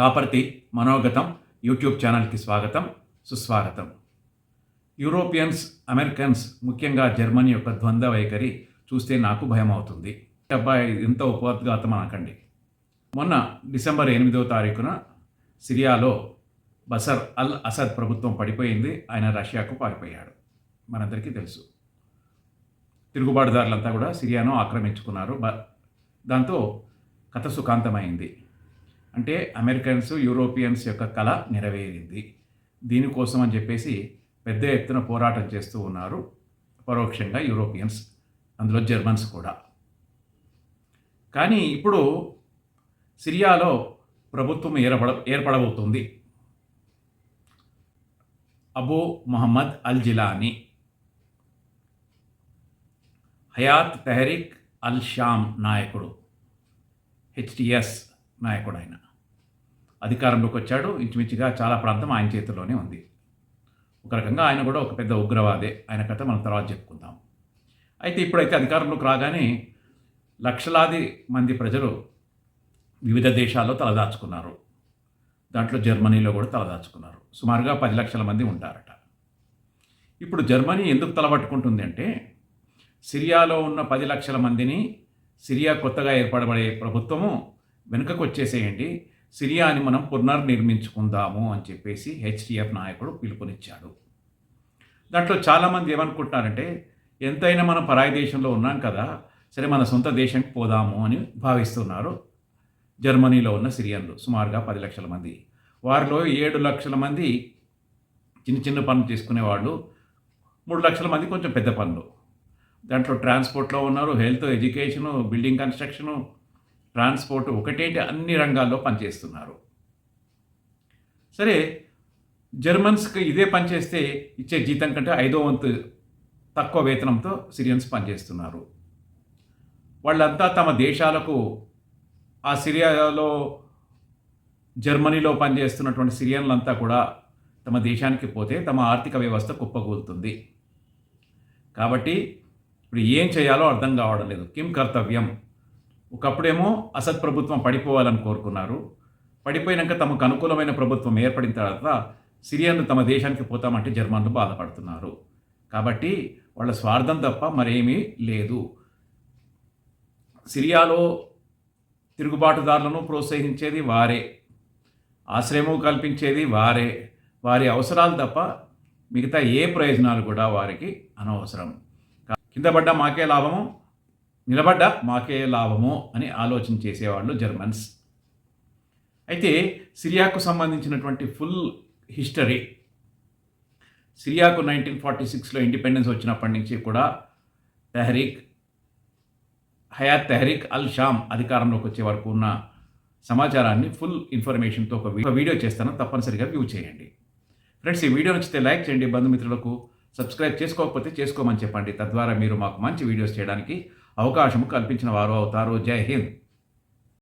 Kaparthi మనోగతం YouTube ఛానల్కి స్వాగతం సుస్వాగతం. యూరోపియన్స్ అమెరికన్స్ ముఖ్యంగా జర్మనీ యొక్క ద్వంద్వ వైఖరి చూస్తే నాకు భయం అవుతుంది అబ్బాయి ఎంత ఉపోద్ఘాతం అనకండి మొన్న డిసెంబర్ ఎనిమిదవ తారీఖున సిరియాలో బసర్ అల్ అసద్ ప్రభుత్వం పడిపోయింది. ఆయన రష్యాకు పారిపోయాడు. మనందరికీ తెలుసు. తిరుగుబాటుదారులంతా కూడా సిరియాను ఆక్రమించుకున్నారు. బ దాంతో కథ సుఖాంతమైంది. అంటే అమెరికన్స్ యూరోపియన్స్ యొక్క కళ నెరవేరింది. దీనికోసం అని చెప్పేసి పెద్ద ఎత్తున పోరాటం చేస్తూ ఉన్నారు పరోక్షంగా యూరోపియన్స్ అందులో జర్మన్స్ కూడా. కానీ ఇప్పుడు సిరియాలో ప్రభుత్వం ఏర్పడ ఏర్పడబోతుంది. Abu Mohammad al Jilani Hayat Tahrir al Sham నాయకుడు హెచ్టిఎస్ నాయకుడు ఆయన అధికారంలోకి వచ్చాడు. ఇంచుమించుగా చాలా ప్రాంతం ఆయన చేతిలోనే ఉంది. ఒక రకంగా ఆయన కూడా ఒక పెద్ద ఉగ్రవాదే. ఆయన కథ మనం తర్వాత చెప్పుకుందాం. అయితే ఇప్పుడైతే అధికారంలోకి రాగానే లక్షలాది మంది ప్రజలు వివిధ దేశాల్లో తలదాచుకున్నారు. దాంట్లో జర్మనీలో కూడా తలదాచుకున్నారు. సుమారుగా పది లక్షల మంది ఉంటారట. ఇప్పుడు జర్మనీ ఎందుకు తలబట్టుకుంటుంది అంటే సిరియాలో ఉన్న పది లక్షల మందిని సిరియా కొత్తగా ఏర్పడబడే ప్రభుత్వము వెనుకకు వచ్చేసేయండి సిరియాని మనం పునర్నిర్మించుకుందాము అని చెప్పేసి హెచ్డిఎఫ్ నాయకుడు పిలుపునిచ్చాడు. దాంట్లో చాలామంది ఏమనుకుంటున్నారంటే ఎంతైనా మనం పరాయి దేశంలో ఉన్నాం కదా సరే మన సొంత దేశానికి పోదాము అని భావిస్తున్నారు. జర్మనీలో ఉన్న సిరియన్లు సుమారుగా పది లక్షల మంది. వారిలో ఏడు లక్షల మంది చిన్న చిన్న పనులు చేసుకునేవాళ్ళు మూడు లక్షల మంది కొంచెం పెద్ద పనులు. దాంట్లో ట్రాన్స్పోర్ట్లో ఉన్నారు health education building construction transport ఒకటేంటి? అన్ని రంగాల్లో పనిచేస్తున్నారు. సరే జర్మన్స్కి ఇదే పనిచేస్తే ఇచ్చే జీతం కంటే ఐదో వంతు తక్కువ వేతనంతో సిరియన్స్ పనిచేస్తున్నారు. వాళ్ళంతా తమ దేశాలకు ఆ సిరియాలో జర్మనీలో పనిచేస్తున్నటువంటి సిరియన్లంతా కూడా తమ దేశానికి పోతే తమ ఆర్థిక వ్యవస్థ కుప్పకూలుతుంది. కాబట్టి ఇప్పుడు ఏం చేయాలో అర్థం కావడం లేదు. కిం కర్తవ్యం? ఒకప్పుడేమో అసద్ ప్రభుత్వం పడిపోవాలని కోరుకున్నారు. పడిపోయినాక తమకు అనుకూలమైన ప్రభుత్వం ఏర్పడిన తర్వాత సిరియన్లు తమ దేశానికి పోతామంటే జర్మన్లు బాధపడుతున్నారు. కాబట్టి వాళ్ళ స్వార్థం తప్ప మరేమీ లేదు. సిరియాలో తిరుగుబాటుదారులను ప్రోత్సహించేది వారే. ఆశ్రయము కల్పించేది వారే. వారి అవసరాలు తప్ప మిగతా ఏ ప్రయోజనాలు కూడా వారికి అనవసరం. కింద పడ్డ మాకే లాభము నిలబడ్డ? మాకే లాభము అని ఆలోచన చేసేవాళ్ళు జర్మన్స్. అయితే సిరియాకు సంబంధించినటువంటి ఫుల్ హిస్టరీ సిరియాకు నైన్టీన్ ఫార్టీ సిక్స్లో ఇండిపెండెన్స్ వచ్చినప్పటి నుంచి కూడా తెహరీక్ హయాత్ తెహరీక్ అల్ షామ్ అధికారంలోకి వచ్చే వరకు ఉన్న సమాచారాన్ని ఫుల్ ఇన్ఫర్మేషన్తో ఒక వీడియో చేస్తాను. తప్పనిసరిగా వ్యూ చేయండి. ఫ్రెండ్స్ ఈ వీడియో నచ్చితే లైక్ చేయండి. బంధుమిత్రులకు సబ్స్క్రైబ్ చేసుకోకపోతే చేసుకోమని చెప్పండి. తద్వారా మీరు మాకు మంచి వీడియోస్ చేయడానికి అవకాశం కల్పించిన వారు అవుతారు. జై హింద్.